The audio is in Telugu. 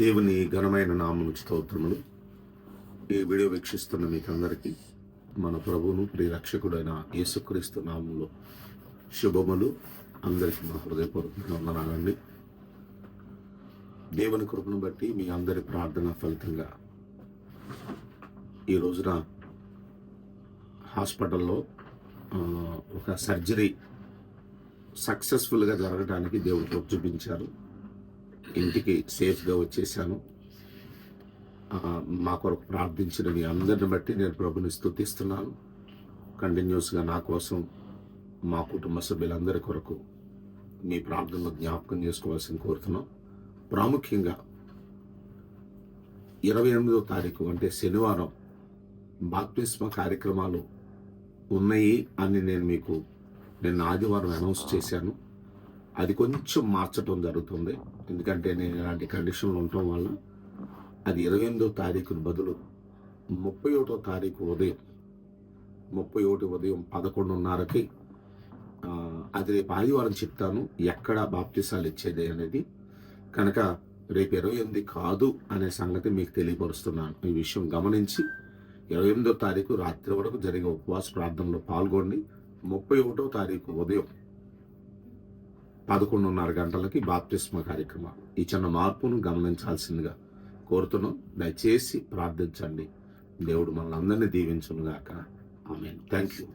దేవుని ఘనమైన నామము స్తోత్రములు. ఈ వీడియో వీక్షిస్తున్న మీకు అందరికీ మన ప్రభువును ప్రియ రక్షకుడైన యేసుక్రీస్తు నామంలో శుభములు. అందరికీ మా హృదయపూర్వకంగా వందనాలండి. దేవుని కృపను బట్టి మీ అందరి ప్రార్థన ఫలితంగా ఈ రోజున హాస్పిటల్లో ఒక సర్జరీ సక్సెస్ఫుల్గా జరగడానికి దేవుడు చూపించారు. ఇంటికి సేఫ్గా వచ్చేసాను. మా కొరకు ప్రార్థించిన మీ అందరిని బట్టి నేను ప్రభుని స్థుతిస్తున్నాను. కంటిన్యూస్గా నా కోసం మా కుటుంబ సభ్యులందరి కొరకు మీ ప్రార్థనలు జ్ఞాపకం చేసుకోవాల్సింది కోరుతున్నాం. ప్రాముఖ్యంగా ఇరవై ఎనిమిదో తారీఖు అంటే శనివారం బాప్తిస్మ కార్యక్రమాలు ఉన్నాయి అని నేను మీకు నిన్న ఆదివారం అనౌన్స్ చేశాను. అది కొంచెం మార్చడం జరుగుతుంది. ఎందుకంటే నేను ఇలాంటి కండిషన్లు ఉండటం వల్ల అది ఇరవై ఎనిమిదో తారీఖుని బదులు ముప్పై ఒకటో తారీఖు ఉదయం ముప్పై ఒకటి ఉదయం పదకొండున్నరకి అది రేపు ఆదివారం చెప్తాను ఎక్కడ బాప్తిసాలు ఇచ్చేది అనేది. కనుక రేపు ఇరవై ఎనిమిది కాదు అనే సంగతి మీకు తెలియపరుస్తున్నాను. ఈ విషయం గమనించి ఇరవై ఎనిమిదో తారీఖు రాత్రి వరకు జరిగే ఉపవాస ప్రార్థనలో పాల్గొండి. ముప్పై ఒకటో తారీఖు ఉదయం పదకొండున్నర గంటలకి బాప్తిస్మ కార్యక్రమం ఈ చిన్న మార్పును గమనించాల్సిందిగా కోరుతున్నాం. దయచేసి ప్రార్థించండి. దేవుడు మనల్ని అందరినీ దీవించునుగాక. ఆమె థ్యాంక్ యూ